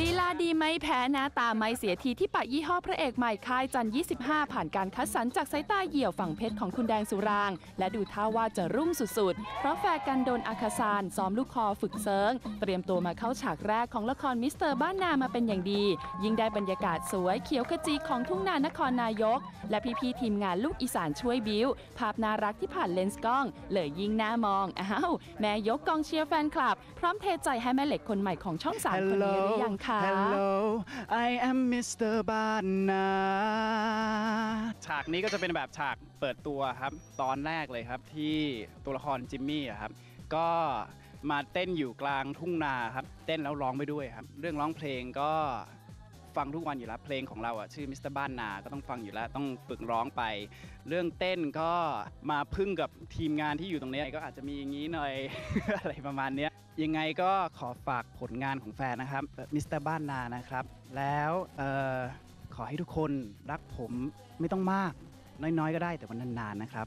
ลีลาดีไม่แพ้หน้าตาไม่เสียทีที่ปะยี่ห้อพระเอกใหม่ค่ายจัน 25 ผ่านการคัดสรรจากสายตาเหี่ยวฝั่งเพชรของคุณแดงสุราง และดูท่าว่าจะรุ่งสุดๆ เพราะแฟร์กันโดนอาคาซานซ้อมลูกคอฝึกเซิง เตรียมตัวมาเข้าฉากแรกของละครมิสเตอร์บ้านนามาเป็นอย่างดี ยิ่งได้บรรยากาศสวยเขียวขจีของทุ่งนานครนายก และพี่ๆทีมงานลูกอีสานช่วยบิ้วภาพน่ารักที่ผ่านเลนส์กล้องเลยยิ่งน่ามองอ้าวแม่ยกกองเชียร์แฟนคลับ พร้อมเทใจให้แม่เหล็กคนใหม่ของช่องสามคนนี้หรือยังคะ Hello I am Mr. บ้านนาฉากนี้ก็จะเป็นแบบฉากเปิดตัวครับ ตอนแรกเลยครับที่ตัวละครจิมมี่อะครับ ก็มาเต้นอยู่กลางทุ่งนาครับ เต้นแล้วร้องไปด้วยครับ เรื่องร้องเพลงก็ ฟังทุกวันอยู่แล้ว เพลงของเราอะชื่อมิสเตอร์บ้านนาก็ต้องฟังอยู่แล้ว ต้องฝึกร้องไป เรื่องเต้นก็มาพึ่งกับทีมงานที่อยู่ตรงนี้ก็อาจจะมีอย่างนี้หน่อย อะไรประมาณเนี้ยยังไงก็ขอฝากผลงานของแฟนนะครับมิสเตอร์บ้านนานะครับ แล้วขอให้ทุกคนรักผมไม่ต้องมาก น้อยๆ ก็ได้แต่วันนานๆนะครับ